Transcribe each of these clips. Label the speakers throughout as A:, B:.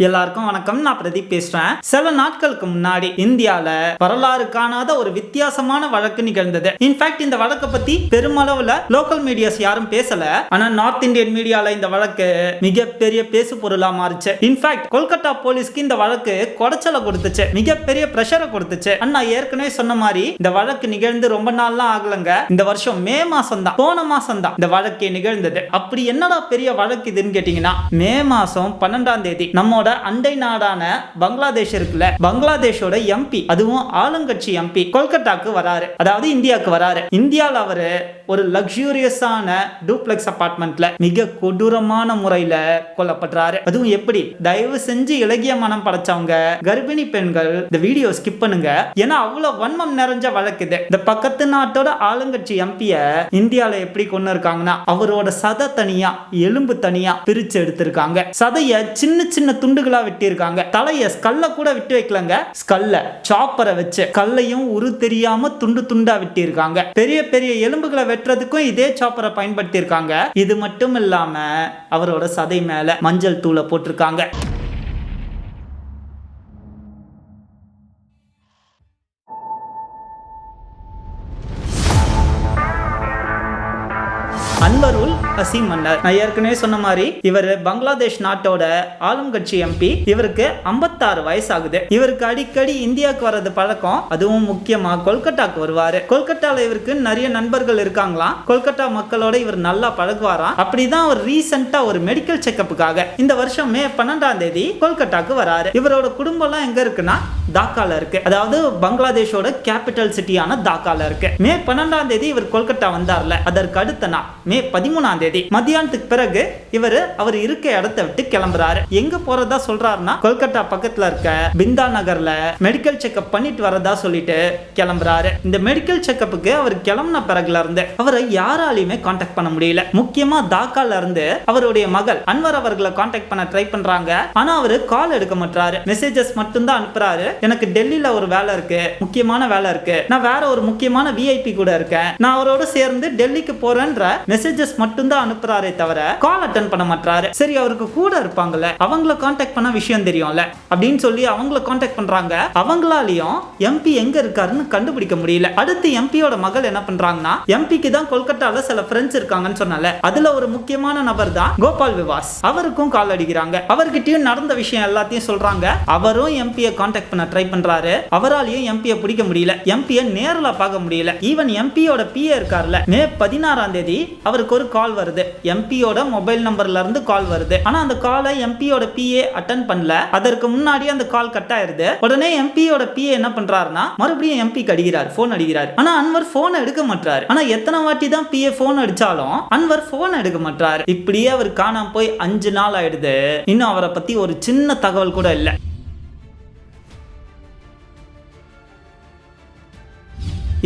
A: எல்லாருக்கும் வணக்கம். நான் பிரதீப் பேசுறேன். சில நாட்களுக்கு முன்னாடி இந்தியால வரலாறு காணாத ஒரு வித்தியாசமான வழக்கு நிகழ்ந்தது. இன்ஃபேக்ட் இந்த வழக்கை பத்தி பெருமளவுல லோக்கல் மீடியாஸ் யாரும் பேசல. ஆனா நார்த் இந்தியன் மீடியால இந்த வழக்கு மிகப்பெரிய பேசு பொருளா மாறுச்சு இன்ஃபேக்ட் கொல்கத்தா போலீஸ்க்கு இந்த வழக்கு குடைச்சலை கொடுத்துச்சு. மிகப்பெரிய ப்ரெஷரை கொடுத்துச்சு. அண்ணா ஏற்கனவே சொன்ன மாதிரி இந்த வழக்கு நிகழ்ந்து ரொம்ப நாள்லாம் ஆகலங்க. இந்த வருஷம் மே மாசம் தான். போன மாசம் தான் இந்த வழக்கு நிகழ்ந்தது. அப்படி என்னடா பெரிய வழக்கு இதுன்னு கேட்டீங்கன்னா மே மாசம் பன்னெண்டாம் தேதி. நம்மோட அண்டை நாடான பங்களாதேஷ் இருக்குல்ல? பங்களாதேஷோட எம்பி அதுவும் ஆளுங்கட்சி எம்பி கொல்கத்தாக்கு வராரு. அதாவது இந்தியாவுக்கு வராரு. இந்தியாவில் அவரு ஒரு லக்ஸூரியஸான டூப்ளெக்ஸ் அபார்ட்மெண்ட்ல மிக கொடூரமான முறையில கொல்லப்படுறாரு. அதுவும் எப்படி? தயவு செஞ்சு இலகிய மனம் படைச்சவங்க கர்ப்பிணி பெண்கள் இந்த வீடியோ ஸ்கிப் பண்ணுங்க. ஏன்னா அவ்வளவு வன்மம் நிறைஞ்ச வழக்கு இது. இந்த பக்கத்து நாட்டோட ஆளுங்கட்சி எம்பிய இந்தியால எப்படி கொண்டு இருக்காங்கன்னா அவரோட சதை தனியா எலும்பு தனியா பிரிச்சு எடுத்திருக்காங்க. சதைய சின்ன சின்ன துண்டுகளா வெட்டியிருக்காங்க. தலைய ஸ்கல்ல கூட விட்டு வைக்கலங்க. ஸ்கல்ல சாப்பரை வச்சு கல்லையும் உரு தெரியாம துண்டு துண்டா வெட்டியிருக்காங்க. பெரிய பெரிய எலும்புகளை வெட்டுறதுக்கும் இதே சாப்பரை பயன்படுத்தி இருக்காங்க இது மட்டும் இல்லாம அவரோட சதை மேல மஞ்சள் தூளை போட்டிருக்காங்க. அன்வருல் அசீம் மன்னர் நான் ஏற்கனவே சொன்ன மாதிரி இவர் பங்களாதேஷ் நாட்டோட ஆளும் கட்சி எம்பி இவருக்கு 56 வயசு ஆகுது இவருக்கு அடிக்கடி இந்தியாவுக்கு வர்றது பழக்கம். அதுவும் முக்கியமா கொல்கட்டாக்கு வருவாரு. கொல்கட்டால இவருக்கு நிறைய நண்பர்கள் இருக்காங்களாம். கொல்கட்டா மக்களோட இவர் நல்லா பழகுவாராம். அப்படிதான் அவர் ரீசெண்டா ஒரு மெடிக்கல் செக்கப்புக்காக இந்த வருஷம் மே பன்னெண்டாம் தேதி கொல்கட்டாக்கு வராரு. இவரோட குடும்பம்லாம் எங்க இருக்குன்னா தாக்கால இருக்கு. அதாவது பங்களாதேஷோட கேபிட்டல் சிட்டியான தாக்கால இருக்கு. மே பன்னெண்டாம் தேதி இவர் கொல்கட்டா வந்தார்ல. அதற்கு அடுத்த நாள் மே பதிமூணாம் தேதி மத்தியானத்துக்கு பிறகு இவர் அவர் இருக்க இடத்தை விட்டு கிளம்புறாரு. எங்க போறதா சொல்றாருன்னா கொல்கத்தா பக்கத்துல இருக்க பிந்தா நகர்ல மெடிக்கல் செக்அப் பண்ணிட்டு வரதா சொல்லிட்டு கிளம்புறாரு. இந்த மெடிக்கல் செக்கப்புக்கு அவர் கிளம்புன பிறகுல இருந்து அவரை யாராலையுமே காண்டாக்ட் பண்ண முடியல. முக்கியமா தாக்கால இருந்து அவருடைய மகள் அன்வர் அவர்களை காண்டாக்ட் பண்ண ட்ரை பண்றாங்க. ஆனா அவரு கால் எடுக்க மாட்டாரு மெசேஜஸ் மட்டும் தான் அனுப்புறாரு. எனக்கு டெல்லியில ஒரு வேலை இருக்கு. முக்கியமான வேலை இருக்கு. நான் வேற ஒரு முக்கியமான விஐபி கூட இருக்கேன். நான் அவரோட சேர்ந்து டெல்லிக்கு போறேன்ற மெசேஜஸ் மட்டும் தான் அனுப்புறாரே தவிர கால் அட்டன் பண்ண மாட்டாரு சரி அவருக்கு கூட இருப்பாங்கல்ல அவங்கள காண்டாக்ட் பண்ண விஷயம் தெரியும்ல அப்படின்னு சொல்லி அவங்கள காண்டாக்ட் பண்றாங்க. அவங்களாலையும் எம்பி எங்க இருக்காருன்னு கண்டுபிடிக்க முடியல. அடுத்து எம்பியோட மகள் என்ன பண்றாங்கன்னா எம்பிக்கு தான் கொல்கத்தால சில ஃப்ரெண்ட்ஸ் இருக்காங்கன்னு சொன்னால அதுல ஒரு முக்கியமான நபர் தான் கோபால் விவாஸ். அவருக்கும் கால் அடிக்கிறாங்க. அவர்கிட்டயும் நடந்த விஷயம் எல்லாத்தையும் சொல்றாங்க. அவரும் எம்பியை காண்டாக்ட் பண்ண ட்ரை பண்றாரு. அவராலையும் எம்பியை பிடிக்க முடியல. எம்பியை நேரில் பார்க்க முடியல. ஈவன் எம்பியோட பிஏ இருக்கார்ல மே பதினாறாம் தேதி அவருக்கு ஒரு கால் வருது. எம்பியோட மொபைல் நம்பர்ல இருந்து கால் வருது. ஆனா அந்த காலை எம்பியோட பிஏ அட்டன் பண்ணல. அதற்கு முன்னாடி அந்த கால் கட் ஆயிருது. உடனே எம்பியோட பிஏ என்ன பண்றாருன்னா மறுபடியும் எம்பிக்கு அடிக்கிறார் போன் அடிக்கிறார். ஆனா அன்வர் போன் எடுக்க மாட்டாரு ஆனா எத்தனை வாட்டி தான் பிஏ போன் அடிச்சாலும் அன்வர் போன் எடுக்க மாட்டாரு இப்படியே அவர் காணாம போய் அஞ்சு நாள் ஆயிடுது. இன்னும் அவரை பத்தி ஒரு சின்ன தகவல் கூட இல்லை.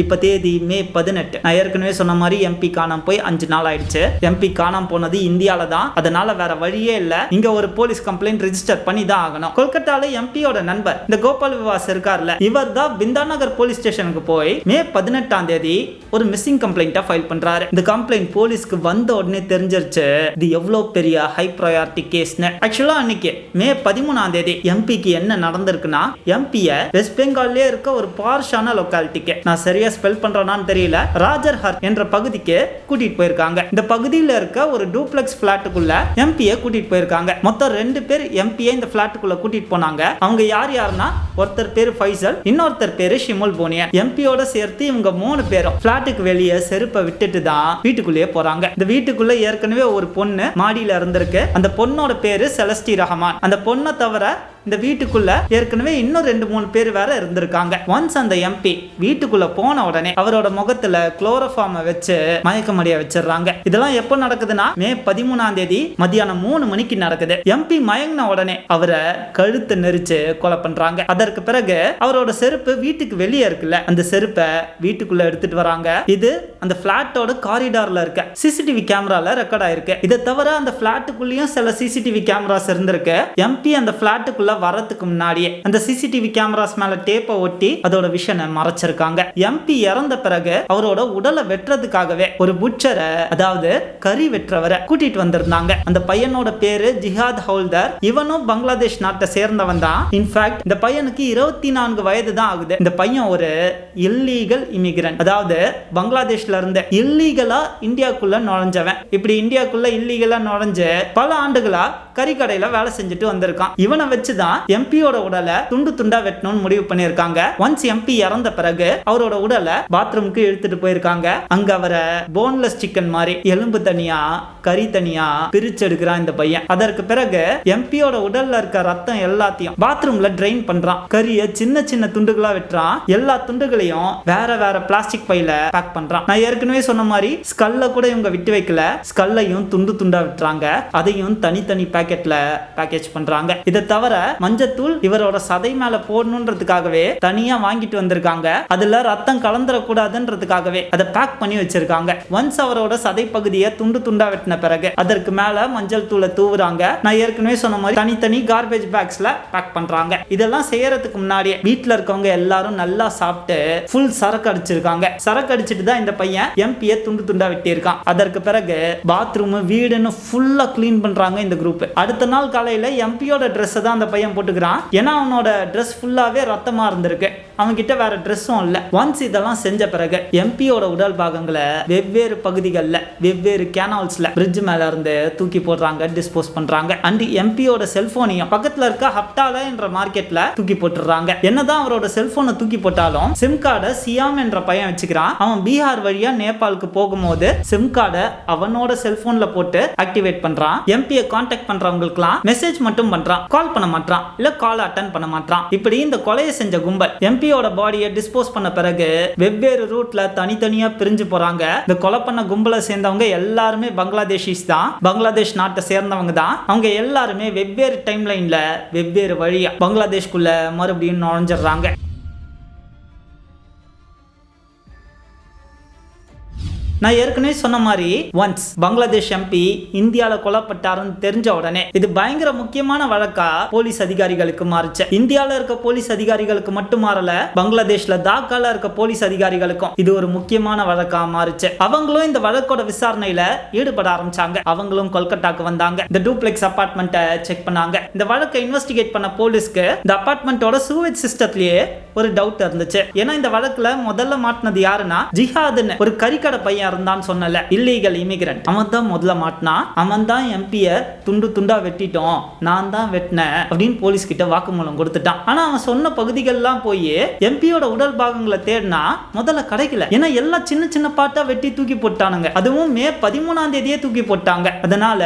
A: இப்போ தேதி மே பதினெட்டு. நான் ஏற்கனவே சொன்ன மாதிரி எம்பி காணாம போய் அஞ்சு நாள் ஆயிடுச்சு. எம்பி காணாம போனது இந்தியாவில தான் அதனால வேற வழியே இல்லை. இங்க ஒரு போலீஸ் கம்ப்ளைண்ட் ரிஜிஸ்டர் பண்ணி தான் ஆகணும். கொல்கத்தால எம்பியோட நண்பர் இந்த கோபால் விவாஸ் இருக்கார்ல இவர் தான் பிந்தாநகர் போலீஸ் ஸ்டேஷனுக்கு போய் மே பதினெட்டாம் தேதி ஒரு மிஸ்ஸிங் கம்ப்ளைண்ட்டை ஃபைல் பண்றாரு. இந்த கம்ப்ளைண்ட் போலீஸ்க்கு வந்த உடனே தெரிஞ்சிருச்சு. இது எவ்வளோ பெரிய ஹை ப்ரையாரிட்டி கேஸ்னு ஆக்சுவலாக அன்னைக்கு மே பதிமூணாம் தேதி எம்பிக்கு என்ன நடந்திருக்குன்னா எம்பியை வெஸ்ட் பெங்கால்லே இருக்க ஒரு பார்ஷான லொக்காலிட்டிக்கு நான் சரியா ஸ்பெல் பண்றானான்னு தெரியல. ராஜர்ஹர் என்ற பகுதிக்கு கூட்டிட்டு போயிருக்காங்க. இந்த பகுதியில் இருக்க ஒரு டூப்ளெக்ஸ் பிளாட்டுக்குள்ள எம்பியை கூட்டிட்டு போயிருக்காங்க. மொத்தம் ரெண்டு பேர் எம்பியை இந்த பிளாட்டுக்குள்ள கூட்டிட்டு போனாங்க. அவங்க யார் யாருன்னா ஒருத்தர் பேர் ஃபைசல் இன்னொருத்தர் பேரு ஷிமுல் போனியன். எம்பியோட சேர்த்து இவங்க மூணு பேரும் பிளாட்டுக்கு வெளியே செருப்பை விட்டுட்டு தான் வீட்டுக்குள்ளேயே போறாங்க. இந்த வீட்டுக்குள்ள ஏற்கனவே ஒரு பொண்ணு மாடியில இருந்திருக்கு. அந்த பொண்ணோட பேரு செலஸ்டி ரஹமான். அந்த பொண்ணை தவிர இந்த வீட்டுக்குள்ள ஏற்கனவே இன்னும் ரெண்டு மூணு பேர் வேற இருந்திருக்காங்க. ஒன்ஸ் அந்த எம்பி வீட்டுக்குள்ள போன உடனே அவரோட முகத்துல குளோரோஃபார்மை வச்சு மயக்கமடிய வச்சிடுறாங்க. இதெல்லாம் எப்போ நடக்குதுன்னா மே பதிமூணாம் தேதி மதியானம் மூணு மணிக்கு நடக்குது. எம்பி மயங்கின உடனே அவரை கழுத்து நெரிச்சு கொலை பண்றாங்க. அதற்கு பிறகு அவரோட செருப்பு வீட்டுக்கு வெளியே இருக்குல்ல அந்த செருப்பை வீட்டுக்குள்ள எடுத்துட்டு வராங்க. இது அந்த பிளாட்டோட காரிடார்ல இருக்க சிசிடிவி கேமரால ரெக்கார்ட் ஆயிருக்கு. இதை தவிர அந்த பிளாட்டுக்குள்ளேயும் சில சிசிடிவி கேமராஸ் இருந்திருக்கு. எம்பி அந்த பிளாட்டுக்குள்ள உள்ள வரதுக்கு முன்னாடியே அந்த சிசிடிவி கேமராஸ் மேல டேப்பை ஒட்டி அதோட விஷனை மறைச்சிருக்காங்க. எம்பி இறந்த பிறகு அவரோட உடலை வெட்டுறதுக்காகவே ஒரு புட்சரை அதாவது கறி வெட்டுறவரை கூட்டிட்டு வந்திருந்தாங்க. அந்த பையனோட பேரு ஜிஹாத் ஹவுல்தர். இவனும் பங்களாதேஷ் நாட்டை சேர்ந்தவன் தான். இன்ஃபேக்ட் இந்த பையனுக்கு இருபத்தி நான்கு வயது தான் ஆகுது. இந்த பையன் ஒரு இல்லீகல் இமிகிரண்ட் அதாவது பங்களாதேஷ்ல இருந்து இல்லீகலா இந்தியாக்குள்ள நுழைஞ்சவன். இப்படி இந்தியாக்குள்ள இல்லீகலா நுழைஞ்சு பல ஆண்டுகளா கறிக்கடையில வேலை செஞ்சுட்டு வந்திருக்கான். இவனை வச்சுதான் எம்பியோட உடலை துண்டு துண்டா வெட்டணும்னு முடிவு பண்ணியிருக்காங்க. ஒன்ஸ் எம்பி இறந்த பிறகு அவரோட உடலை பாத்ரூம்க்கு இழுத்துட்டு போயிருக்காங்க. அங்க அவரை போன்லெஸ் சிக்கன் மாதிரி எலும்பு தனியா கறி தனியா பிரிச்சு எடுக்கிறான் இந்த பையன். அதற்கு பிறகு எம்பியோட உடல்ல இருக்க ரத்தம் எல்லாத்தையும் பாத்ரூம்ல ட்ரெயின் பண்றான். கறியை சின்ன சின்ன துண்டுகளா வெட்டுறான். எல்லா துண்டுகளையும் வேற வேற பிளாஸ்டிக் பையில பேக் பண்றான். நான் ஏற்கனவே சொன்ன மாதிரி ஸ்கல்ல கூட இவங்க விட்டு வைக்கல. ஸ்கல்லையும் துண்டு துண்டா விட்டுறாங்க. அதையும் தனித்தனி பேக் பேக்கெட்ல பேக்கேஜ் பண்றாங்க. இதை தவிர மஞ்சத்தூள் இவரோட சதை மேல போடணுன்றதுக்காகவே தனியா வாங்கிட்டு வந்திருக்காங்க. அதுல ரத்தம் கலந்துடக்கூடாதுன்றதுக்காகவே அதை பேக் பண்ணி வச்சிருக்காங்க. ஒன்ஸ் அவரோட சதை பகுதியை துண்டு துண்டா வெட்டின பிறகு அதற்கு மேல மஞ்சள் தூளை தூவுறாங்க. நான் ஏற்கனவே சொன்ன மாதிரி தனித்தனி கார்பேஜ் பேக்ஸ்ல பேக் பண்றாங்க. இதெல்லாம் செய்யறதுக்கு முன்னாடியே வீட்டுல இருக்கவங்க எல்லாரும் நல்லா சாப்பிட்டு ஃபுல் சரக்கு அடிச்சிருக்காங்க. சரக்கு அடிச்சிட்டு தான் இந்த பையன் எம்பியை துண்டு துண்டா வெட்டியிருக்கான். அதற்கு பிறகு பாத்ரூம் வீடுன்னு ஃபுல்லா க்ளீன் பண்றாங்க இந்த குரூப் அடுத்த நாள் காலையில் எம்பியோட ட்ரெஸ்ஸை தான் அந்த பையன் போட்டுக்கிறான். ஏன்னா அவனோட ட்ரெஸ் ஃபுல்லாகவே ரத்தமாக இருந்திருக்கு. அவன்கிட்ட வேற ட்ரெஸ்ஸும் இல்லை. ஒன்ஸ் இதெல்லாம் செஞ்ச பிறகு எம்பியோட உடல் பாகங்களை வெவ்வேறு பகுதிகளில் வெவ்வேறு கேனால்ஸில் பிரிட்ஜ் மேலே இருந்து தூக்கி போடுறாங்க டிஸ்போஸ் பண்ணுறாங்க அண்ட் எம்பியோட செல்போனையும் பக்கத்தில் இருக்க ஹப்டால என்ற மார்க்கெட்டில் தூக்கி போட்டுடுறாங்க. என்னதான் அவரோட செல்போனை தூக்கி போட்டாலும் சிம் கார்டை சியாம் என்ற பையன் வச்சுக்கிறான். அவன் பீகார் வழியாக நேபாளுக்கு போகும்போது சிம் கார்டை அவனோட செல்ஃபோனில் போட்டு ஆக்டிவேட் பண்ணுறான் எம்பியை கான்டாக்ட் பண்றவங்களுக்குலாம் மெசேஜ் மட்டும் பண்றான். கால் பண்ண மாட்டான் இல்ல கால் அட்டன் பண்ண மாட்டான் இப்படி இந்த கொலையை செஞ்ச கும்பல் எம்பியோட பாடியை டிஸ்போஸ் பண்ண பிறகு வெவ்வேறு ரூட்ல தனித்தனியா பிரிஞ்சு போறாங்க. இந்த கொலை பண்ண கும்பலை சேர்ந்தவங்க எல்லாருமே பங்களாதேஷிஸ் தான். பங்களாதேஷ் நாட்டை சேர்ந்தவங்க தான். அவங்க எல்லாருமே வெவ்வேறு டைம் லைன்ல வெவ்வேறு வழியா பங்களாதேஷ்குள்ள மறுபடியும் நுழைஞ்சிடுறாங்க. நான் ஏற்கனவே சொன்ன மாதிரி ஒன்ஸ் பங்களாதேஷ் எம்பி இந்தியாவில் கொல்லப்பட்டாருன்னு தெரிஞ்ச உடனே இது பயங்கர முக்கியமான வழக்கா போலீஸ் அதிகாரிகளுக்கு மாறுச்சு. இந்தியாவில் இருக்க போலீஸ் அதிகாரிகளுக்கு மட்டும் மாறல பங்களாதேஷ்ல தாக்கால இருக்க போலீஸ் அதிகாரிகளுக்கும் இது ஒரு முக்கியமான வழக்கா மாறுச்சு. அவங்களும் இந்த வழக்கோட விசாரணையில ஈடுபட ஆரம்பிச்சாங்க. அவங்களும் கொல்கட்டாக்கு வந்தாங்க. இந்த டூப்ளெக்ஸ் அபார்ட்மெண்ட்டை செக் பண்ணாங்க. இந்த வழக்கை இன்வெஸ்டிகேட் பண்ண போலீஸ்க்கு இந்த அபார்ட்மெண்ட்டோட சூவேஜ் சிஸ்டத்திலேயே ஒரு டவுட் இருந்துச்சு. ஏன்னா இந்த வழக்குல முதல்ல மாட்டினது யாருன்னா ஜிஹாதுன்னு ஒரு கறிக்கடை பையன் இருந்தான்னு சொன்னல. இல்லீகல் இமிகிரண்ட் அவன் தான் முதல்ல மாட்டினான் அவன் தான் எம்பிய துண்டு துண்டா வெட்டிட்டோம். நான் தான் வெட்டினேன் அப்படின்னு போலீஸ் கிட்ட வாக்குமூலம் கொடுத்துட்டான். ஆனா அவன் சொன்ன பகுதிகள்லாம் போய் எம்பியோட உடல் பாகங்களை தேடினா முதல்ல கிடைக்கல. ஏன்னா எல்லாம் சின்ன சின்ன பாட்டா வெட்டி தூக்கி போட்டானுங்க. அதுவும் மே பதிமூணாம் தேதியே தூக்கி போட்டாங்க. அதனால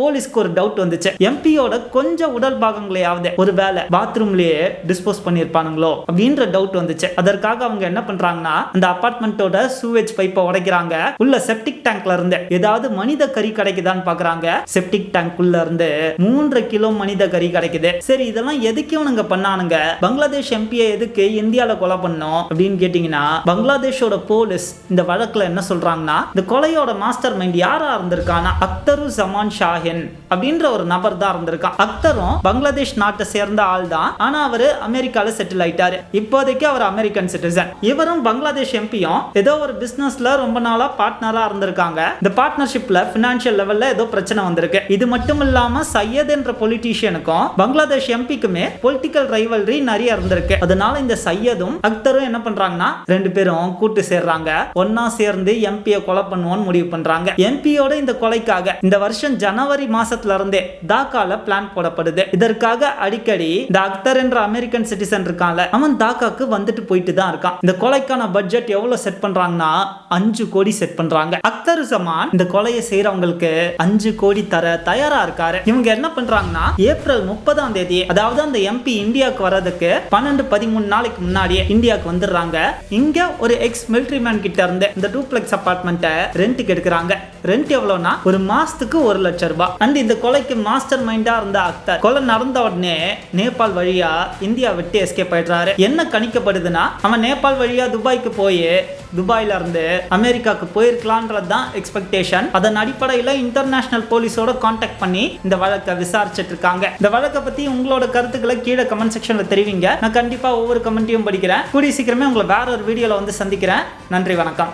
A: போலீஸ்க்கு ஒரு டவுட் வந்துச்சு. எம்பியோட கொஞ்சம் உடல் பாகங்களையாவது ஒரு வேலை பாத்ரூம்லயே டிஸ்போஸ் பண்ணியிருப்பானுங்களோ அப்படின்ற டவுட் வந்துச்சு. அதற்காக அவங்க என்ன பண்றாங்கன்னா அந்த அபார்ட்மெண்ட்டோட சூவேஜ் பைப்பை உடைக்கிறாங்க. உள்ள செப்டிக் டேங்க்ல இருந்து ஏதாவது மனித கறி கிடைக்குதான்னு பாக்குறாங்க. செப்டிக் டேங்க் உள்ள இருந்து மூன்று கிலோ மனித கறி கிடைக்குது. சரி இதெல்லாம் எதுக்கு இவனுங்க பண்ணானுங்க? பங்களாதேஷ் எம்பியை எதுக்கு இந்தியால கொலை பண்ணோம் அப்படின்னு கேட்டீங்கன்னா பங்களாதேஷோட போலீஸ் இந்த வழக்குல என்ன சொல்றாங்கன்னா இந்த கொலையோட மாஸ்டர் மைண்ட் யாரா இருந்திருக்கானா அக்தரு ஜமான் ஷாஹின் அப்படின்ற ஒரு நபர் தான் இருந்திருக்கான். அக்தரும் பங்களாதேஷ் நாட்டை சேர்ந்த ஆள் தான். ஆனா அவரு அமெரிக்கால செட்டில் ஆயிட்டாரு. இப்போதைக்கு அவர் அமெரிக்கன் சிட்டிசன் இவரும் பங்களாதேஷ் எம்பியும் ஏதோ ஒரு பிசினஸ்ல ரொம்ப நாளா பார்ட்னரா இருந்திருக்காங்க. இந்த பார்ட்னர்ஷிப்ல பினான்சியல் லெவல்ல ஏதோ பிரச்சனை வந்திருக்கு. இது மட்டும் இல்லாம சையத் என்ற பொலிட்டீஷியனுக்கும் பங்களாதேஷ் எம்பிக்குமே பொலிட்டிக்கல் ரைவல்ரி நிறைய இருந்திருக்கு. அதனால இந்த சையதும் அக்தரும் என்ன பண்றாங்கன்னா ரெண்டு பேரும் கூட்டு சேர்றாங்க. ஒன்னா சேர்ந்து எம்பியை கொலை பண்ணுவோம்னு முடிவு பண்றாங்க. எம்பியோட இந்த கொலைக்காக இந்த வருஷம் ஜனவரி மாசத்துல இருந்தே தாக்கால பிளான் போடப்படுது. இதற்காக அடிக்கடி இந்த அக்தர் என்ற அமெரிக்கன் சிட்டிசன் இருக்கான்ல அவன் தாக்காக்கு வந்துட்டு போயிட்டு தான் இருக்கான். இந்த கொலைக்கான பட்ஜெட் எவ்வளவு செட் பண்றாங்கன்னா அஞ்சு கோடி செட் பண்றாங்க. அக்தர் ஜமான் இந்த கொலையை செய்யறவங்களுக்கு அஞ்சு கோடி தர தயாரா இருக்காரு. இவங்க என்ன பண்றாங்கன்னா ஏப்ரல் முப்பதாம் தேதி அதாவது அந்த எம்பி இந்தியாவுக்கு வர்றதுக்கு பன்னெண்டு பதிமூணு நாளைக்கு முன்னாடியே இந்தியாவுக்கு வந்துடுறாங்க. இங்க ஒரு எக்ஸ் மிலிட்ரி மேன் கிட்ட இருந்து இந்த டூப்ளெக்ஸ் அபார்ட்மெண்ட்டை ரெண்ட்டுக்கு எடுக்கிறாங்க. ரெண்ட் எவ்வளோனா ஒரு மாசத்துக்கு ஒரு லட்சம் ரூபாய். ரூபாய் அண்ட் இந்த கொலைக்கு மாஸ்டர் மைண்டா இருந்த அக்தர் கொலை நடந்த உடனே நேபாள் வழியா இந்தியா விட்டு எஸ்கேப் ஆயிடுறாரு. என்ன கணிக்கப்படுதுன்னா அவன் நேபாள் வழியா துபாய்க்கு போய் துபாயில இருந்து அமெரிக்காவுக்கு போயிருக்கலான்றது தான் எக்ஸ்பெக்டேஷன் அதன் அடிப்படையில் இன்டர்நேஷனல் போலீஸோட காண்டாக்ட் பண்ணி இந்த வழக்கை விசாரிச்சுட்டு இருக்காங்க. இந்த வழக்கை பத்தி உங்களோட கருத்துக்களை கீழே கமெண்ட் செக்ஷன்ல தெரிவிங்க. நான் கண்டிப்பா ஒவ்வொரு கமெண்ட்டையும் படிக்கிறேன். கூடிய சீக்கிரமே உங்களை வேற ஒரு வீடியோல வந்து சந்திக்கிறேன். நன்றி வணக்கம்.